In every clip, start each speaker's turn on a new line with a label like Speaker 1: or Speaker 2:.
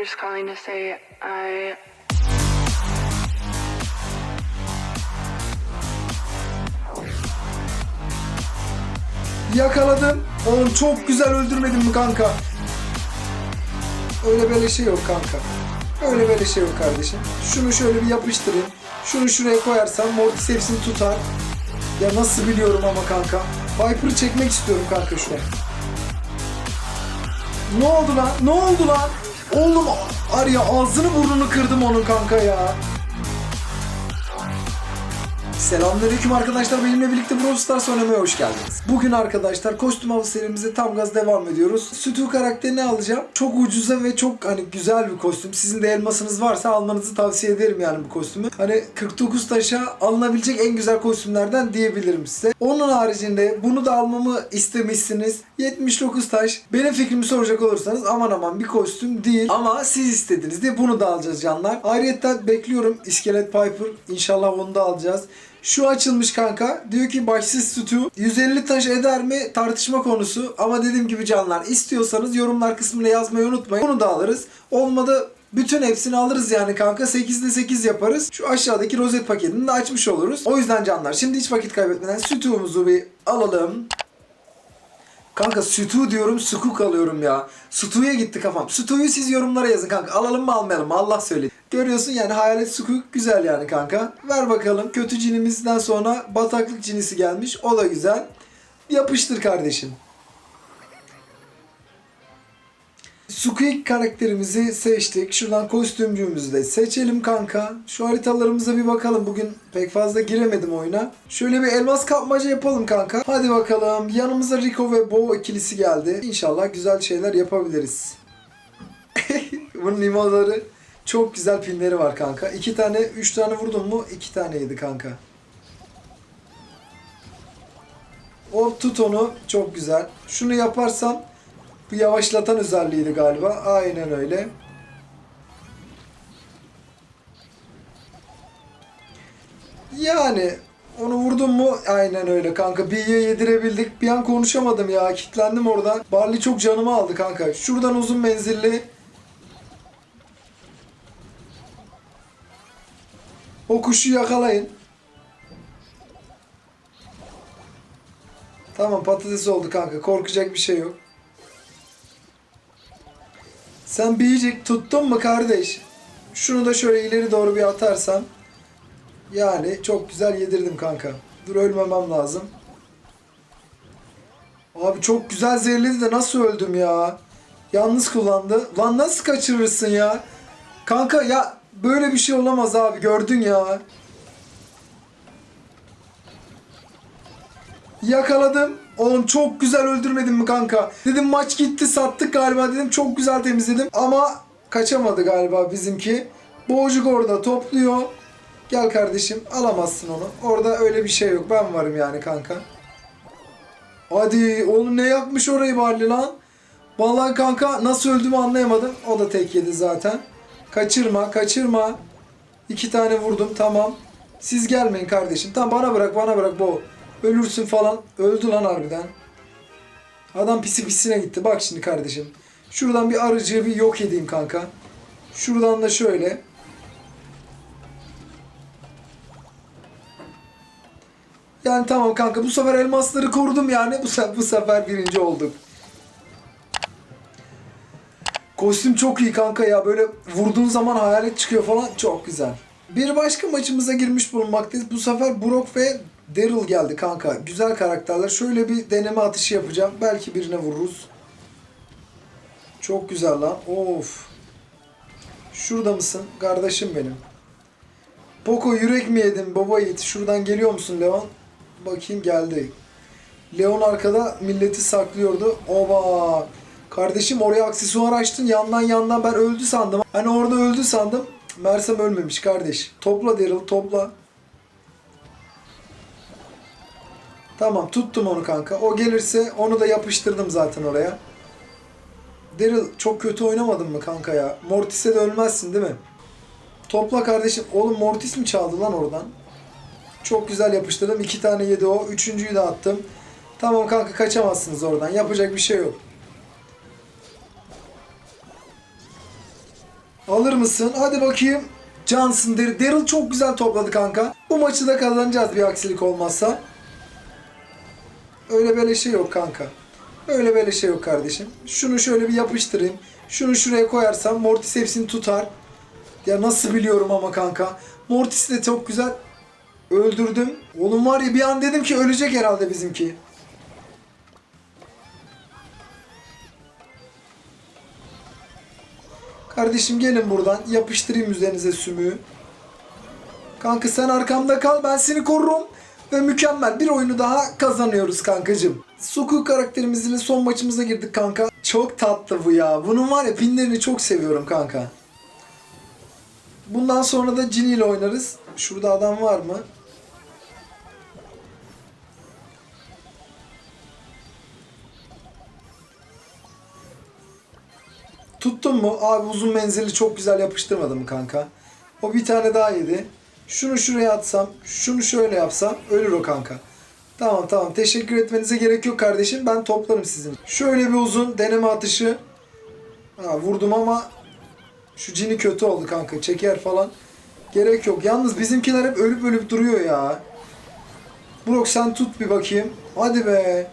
Speaker 1: Just calling to say I
Speaker 2: Yakaladım. Oğlum çok güzel öldürmedin mi kanka? Öyle böyle şey yok kanka. Öyle böyle şey yok kardeşim. Şunu şöyle bir yapıştırayım. Şunu şuraya koyarsam Mortis hepsini tutar. Ya nasıl biliyorum ama kanka. Viper'ı çekmek istiyorum kanka şu an. Ne oldu lan? Ne oldu lan? Oğlum var ya ağzını burnunu kırdım onun kanka ya. Selamünaleyküm arkadaşlar. Benimle birlikte Brawl Stars oynamaya hoş geldiniz. Bugün arkadaşlar kostüm avı serimize tam gaz devam ediyoruz. Sütü karakterini alacağım. Çok ucuza ve çok hani güzel bir kostüm. Sizin de elmasınız varsa almanızı tavsiye ederim yani bu kostümü. Hani 49 taşa alınabilecek en güzel kostümlerden diyebilirim size. Onun haricinde bunu da almamı istemişsiniz. 79 taş. Benim fikrimi soracak olursanız aman aman bir kostüm değil. Ama siz istediniz diye bunu da alacağız canlar. Ayrıca bekliyorum iskelet Piper. İnşallah onu da alacağız. Şu açılmış kanka. Diyor ki başsız sütü 150 taş eder mi tartışma konusu. Ama dediğim gibi canlar istiyorsanız yorumlar kısmına yazmayı unutmayın. Bunu da alırız. Olmadı bütün hepsini alırız yani kanka. 8'de 8 yaparız. Şu aşağıdaki rozet paketini de açmış oluruz. O yüzden canlar şimdi hiç vakit kaybetmeden sütümüzü bir alalım. Kanka sütü diyorum sukuk alıyorum ya. Sütüye gitti kafam. Sütüyü siz yorumlara yazın kanka. Alalım mı almayalım mı Allah söyledi. Görüyorsun yani hayalet sukuk güzel yani kanka. Ver bakalım kötü cinimizden sonra bataklık cinisi gelmiş. O da güzel. Yapıştır kardeşim. Squeak karakterimizi seçtik. Şuradan kostümcüğümüzü de seçelim kanka. Şu haritalarımıza bir bakalım. Bugün pek fazla giremedim oyuna. Şöyle bir elmas kapmaca yapalım kanka. Hadi bakalım. Yanımıza Rico ve Bo ikilisi geldi. İnşallah güzel şeyler yapabiliriz. Bunun limonları çok güzel pinleri var kanka. İki tane, üç tane vurdum mu? İki taneydi kanka. O tut onu. Çok güzel. Şunu yaparsam bu yavaşlatan özelliğiydi galiba. Aynen öyle. Yani onu vurdum mu? Aynen öyle kanka. B'ye yedirebildik. Bir an konuşamadım ya. Kitlendim orada. Barley çok canımı aldı kanka. Şuradan uzun menzilli. Kuşu yakalayın. Tamam patates oldu kanka. Korkacak bir şey yok. Sen bir tuttun mu kardeş? Şunu da şöyle ileri doğru bir atarsam. Yani çok güzel yedirdim kanka. Dur ölmemem lazım. Abi çok güzel zehirledi de nasıl öldüm ya? Yalnız kullandı. Lan nasıl kaçırırsın ya? Kanka ya böyle bir şey olamaz abi gördün ya. Yakaladım. Oğlum çok güzel öldürmedin mi kanka? Dedim maç gitti sattık galiba dedim. Çok güzel temizledim. Ama kaçamadı galiba bizimki. Boğucuk orada topluyor. Gel kardeşim alamazsın onu. Orada öyle bir şey yok. Ben varım yani kanka. Hadi oğlum ne yapmış orayı Barley lan? Vallahi kanka nasıl öldüğümü anlayamadım. O da tek yedi zaten. Kaçırma kaçırma. İki tane vurdum tamam. Siz gelmeyin kardeşim. Tamam bana bırak bana bırak bu. Ölürsün falan. Öldü lan harbiden. Adam pisi pisine gitti. Bak şimdi kardeşim. Şuradan bir arıcığı bir yok edeyim kanka. Şuradan da şöyle. Yani tamam kanka bu sefer elmasları korudum yani. Bu, se- bu sefer birinci olduk. Kostüm çok iyi kanka ya. Böyle vurduğun zaman hayalet çıkıyor falan. Çok güzel. Bir başka maçımıza girmiş bulunmaktayız. Bu sefer Brock ve Daryl geldi kanka. Güzel karakterler. Şöyle bir deneme atışı yapacağım. Belki birine vururuz. Çok güzel lan. Of. Şurada mısın? Kardeşim benim. Poco yürek mi yedin baba yiğit? Şuradan geliyor musun Leon? Bakayım geldi. Leon arkada milleti saklıyordu. Oba. Kardeşim oraya aksesuar açtın. Yandan yandan ben öldü sandım. Hani orada öldü sandım. Mersem ölmemiş kardeş. Topla Daryl topla. Tamam tuttum onu kanka. O gelirse onu da yapıştırdım zaten oraya. Daryl çok kötü oynamadın mı kanka ya? Mortis'e de ölmezsin değil mi? Topla kardeşim. Oğlum Mortis mi çaldı lan oradan? Çok güzel yapıştırdım. İki tane yedi o. Üçüncüyü de attım. Tamam kanka kaçamazsınız oradan. Yapacak bir şey yok. Alır mısın? Hadi bakayım. Johnson, Dar- Daryl çok güzel topladı kanka. Bu maçı da kazanacağız bir aksilik olmazsa. Öyle böyle şey yok kanka. Öyle böyle şey yok kardeşim. Şunu şöyle bir yapıştırayım. Şunu şuraya koyarsam Mortis hepsini tutar. Ya nasıl biliyorum ama kanka. Mortis'i de çok güzel öldürdüm. Oğlum var ya bir an dedim ki ölecek herhalde bizimki. Kardeşim gelin buradan. Yapıştırayım üzerinize sümüğü. Kanka sen arkamda kal ben seni korurum. Ve mükemmel bir oyunu daha kazanıyoruz kankacım. Suku karakterimizle son maçımıza girdik kanka. Çok tatlı bu ya. Bunun var ya pinlerini çok seviyorum kanka. Bundan sonra da Ginny ile oynarız. Şurada adam var mı? Tuttun mu? Abi uzun menzili çok güzel yapıştırmadım kanka? O bir tane daha yedi. Şunu şuraya atsam, şunu şöyle yapsam ölür o kanka. Tamam tamam teşekkür etmenize gerek yok kardeşim. Ben toplarım sizin. Şöyle bir uzun deneme atışı. Ha, vurdum ama şu cini kötü oldu kanka. Çeker falan. Gerek yok. Yalnız bizimkiler hep ölüp ölüp duruyor ya. Brok sen tut bir bakayım. Hadi be.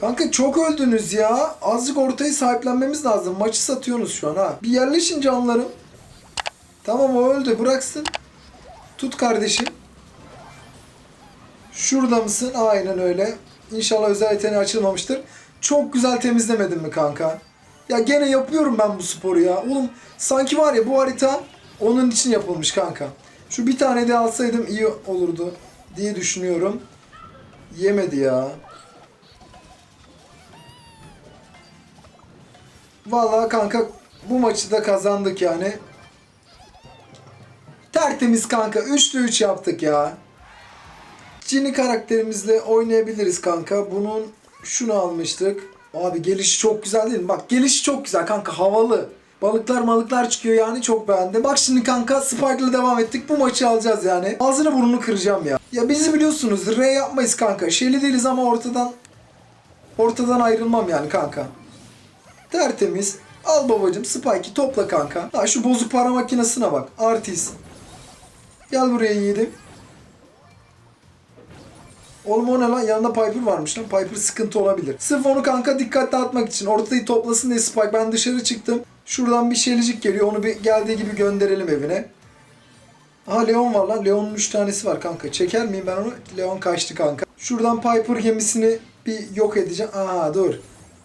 Speaker 2: Kanka çok öldünüz ya. Azıcık ortayı sahiplenmemiz lazım. Maçı satıyorsunuz şu an ha. Bir yerleşin canlarım. Tamam o öldü. Bıraksın. Tut kardeşim. Şurada mısın? Aynen öyle. İnşallah özel yeteneği açılmamıştır. Çok güzel temizlemedin mi kanka? Ya gene yapıyorum ben bu sporu ya. Oğlum sanki var ya bu harita onun için yapılmış kanka. Şu bir tane de alsaydım iyi olurdu diye düşünüyorum. Yemedi ya. Vallahi kanka bu maçı da kazandık yani. Tertemiz kanka. 3'te 3 yaptık ya. Cini karakterimizle oynayabiliriz kanka. Bunun şunu almıştık. Abi gelişi çok güzel değil mi? Bak gelişi çok güzel kanka. Havalı. Balıklar malıklar çıkıyor yani çok beğendim. Bak şimdi kanka Spike'la devam ettik. Bu maçı alacağız yani. Ağzını burnunu kıracağım ya. Ya bizi biliyorsunuz. R yapmayız kanka. Şeyli değiliz ama ortadan ortadan ayrılmam yani kanka. Tertemiz. Al babacım Spike'i topla kanka. Ha şu bozuk para makinesine bak. Artist. Gel buraya yiğidim. Oğlum o ne lan? Yanında Piper varmış lan. Piper sıkıntı olabilir. Sırf onu kanka dikkat dağıtmak için. Ortayı toplasın diye Spike. Ben dışarı çıktım. Şuradan bir şeylicik geliyor. Onu bir geldiği gibi gönderelim evine. Aha Leon var lan. Leon'un 3 tanesi var kanka. Çeker miyim ben onu? Leon kaçtı kanka. Şuradan Piper gemisini bir yok edeceğim. Aha dur.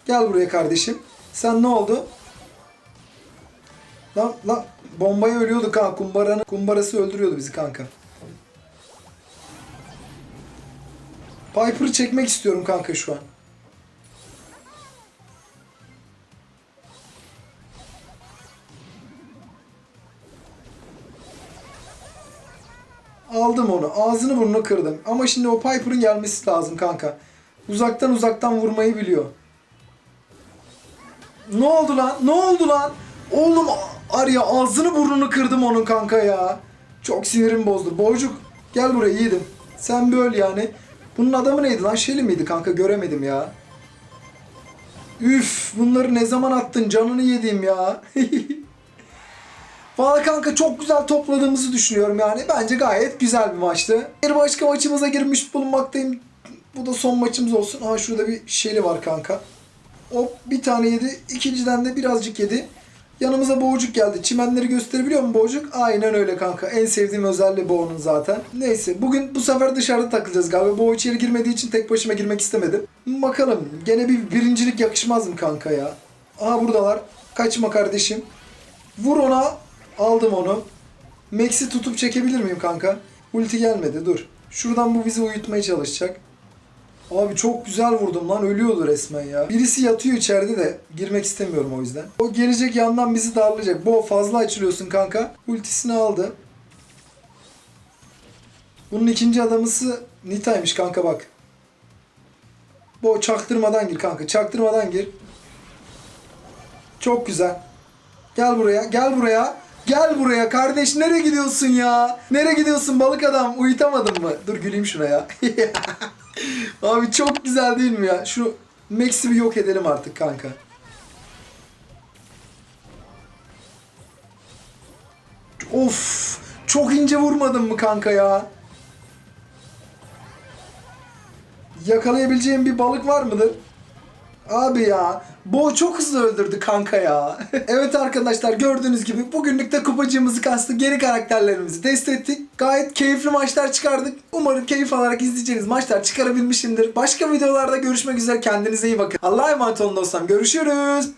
Speaker 2: Gel buraya kardeşim. Sen ne oldu? Lan lan bombaya ölüyorduk ha. Kumbaranın kumbarası öldürüyordu bizi kanka. Piper'ı çekmek istiyorum kanka şu an. Aldım onu. Ağzını burnunu kırdım. Ama şimdi o Piper'ın gelmesi lazım kanka. Uzaktan uzaktan vurmayı biliyor. Ne oldu lan? Ne oldu lan? Oğlum Arya ağzını burnunu kırdım onun kanka ya. Çok sinirim bozdu. Boğcuk gel buraya yiğidim. Sen böyle yani. Bunun adamı neydi lan? Şeli miydi kanka? Göremedim ya. Üf bunları ne zaman attın? Canını yediğim ya. Valla kanka çok güzel topladığımızı düşünüyorum yani. Bence gayet güzel bir maçtı. Bir başka maçımıza girmiş bulunmaktayım. Bu da son maçımız olsun. Aha şurada bir şeli var kanka. O bir tane yedi. İkinciden de birazcık yedi. Yanımıza boğucuk geldi. Çimenleri gösterebiliyor mu boğucuk? Aynen öyle kanka. En sevdiğim özelliği bu onun zaten. Neyse bugün bu sefer dışarıda takılacağız galiba. Boğu içeri girmediği için tek başıma girmek istemedim. Bakalım. Gene bir birincilik yakışmaz mı kanka ya? Aha buradalar. Kaçma kardeşim. Vur ona. Aldım onu. Max'i tutup çekebilir miyim kanka? Ulti gelmedi dur. Şuradan bu bizi uyutmaya çalışacak. Abi çok güzel vurdum lan ölüyordu resmen ya. Birisi yatıyor içeride de girmek istemiyorum o yüzden. O gelecek yandan bizi darlayacak. Bu fazla açılıyorsun kanka. Ultisini aldı. Bunun ikinci adamısı Nita'ymış kanka bak. Bu çaktırmadan gir kanka. Çaktırmadan gir. Çok güzel. Gel buraya. Gel buraya. Gel buraya kardeş. Nereye gidiyorsun ya? Nereye gidiyorsun balık adam? Uyutamadın mı? Dur güleyim şuna ya. Abi çok güzel değil mi ya? Şu Max'i yok edelim artık kanka. Of! Çok ince vurmadım mı kanka ya? Yakalayabileceğim bir balık var mıdır? Abi ya Bo çok hızlı öldürdü kanka ya. evet arkadaşlar gördüğünüz gibi bugünlük de kupacığımızı kastık. Geri karakterlerimizi test ettik. Gayet keyifli maçlar çıkardık. Umarım keyif alarak izleyeceğiniz maçlar çıkarabilmişimdir. Başka videolarda görüşmek üzere. Kendinize iyi bakın. Allah'a emanet olun dostlarım. Görüşürüz.